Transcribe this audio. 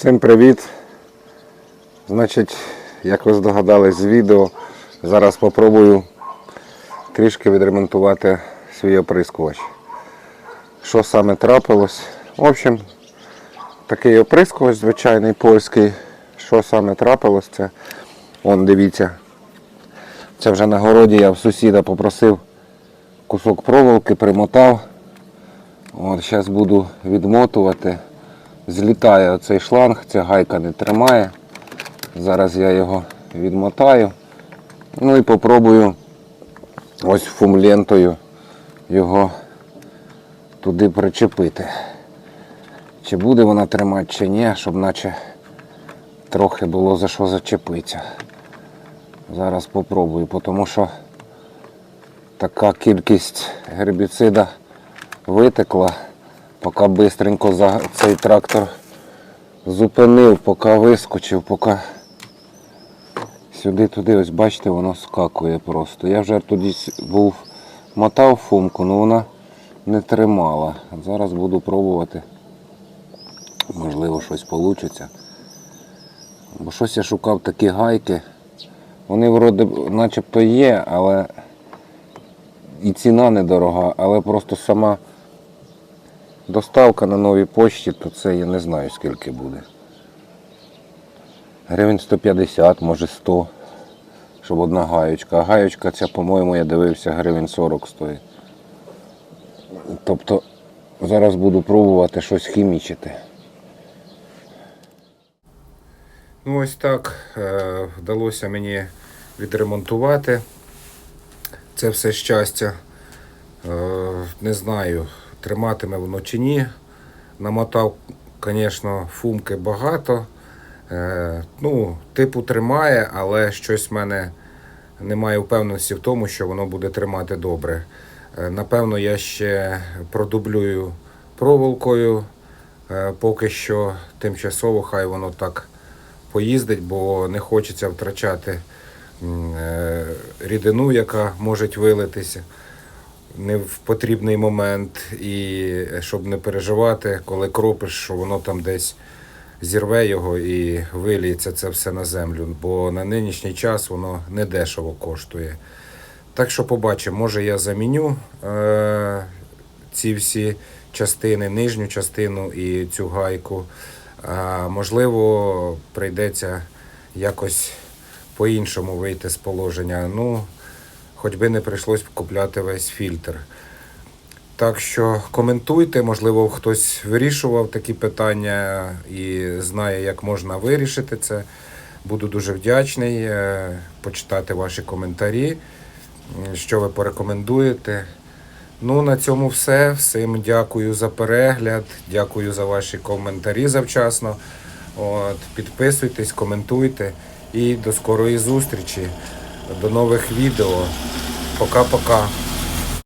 Всім привіт! Значить, як ви здогадались з відео, зараз спробую трішки відремонтувати свій оприскувач. Що саме трапилось? В общем, такий оприскувач звичайний польський. Що саме трапилось, це он дивіться. Це вже на городі я в сусіда попросив кусок проволоки, примотав. От зараз буду відмотувати. Злітає оцей шланг, ця гайка не тримає. Зараз я його відмотаю. Ну і попробую ось фумлентою його туди причепити. Чи буде вона тримати, чи ні, щоб наче трохи було за що зачепитися. Зараз попробую, тому що така кількість гербіцида витекла, поки швидко за цей трактор зупинив, поки вискочив, поки сюди-туди, ось бачите, воно скакує просто. Я вже тоді був мотав фумку, але вона не тримала. Зараз буду пробувати. Можливо, щось вийде. Бо щось я шукав такі гайки. Вони вроде начебто є, але і ціна недорога, але просто сама доставка на новій пошті, то це я не знаю скільки буде. Гривень 150, може 100, щоб одна гаючка. А гаючка ця, по-моєму, я дивився, гривень 40 стоїть. Тобто зараз буду пробувати щось хімічити. Ну ось так е, вдалося мені відремонтувати це все щастя. Е, не знаю, триматиме воно чи ні. Намотав, звісно, фумки багато. Е, ну, типу тримає, але щось в мене немає впевненості в тому, що воно буде тримати добре. Е, напевно, я ще продублюю проволокою. Е, поки що тимчасово хай воно так поїздить, бо не хочеться втрачати рідину, яка може вилитися не в потрібний момент, і е, щоб не переживати, коли кропиш, що воно там десь зірве його і виліється це все на землю, бо на нинішній час воно не дешево коштує. Так що побачимо, може я заміню е, ці всі частини, нижню частину і цю гайку. А, можливо, прийдеться якось по-іншому вийти з положення. Ну, хоч би не прийшлось купляти весь фільтр. Так що коментуйте, можливо, хтось вирішував такі питання і знає, як можна вирішити це. Буду дуже вдячний е, почитати ваші коментарі, що ви порекомендуєте. Ну, на цьому все. Всім дякую за перегляд, дякую за ваші коментарі завчасно. От, підписуйтесь, коментуйте і до скорої зустрічі, до нових відео. Пока-пока.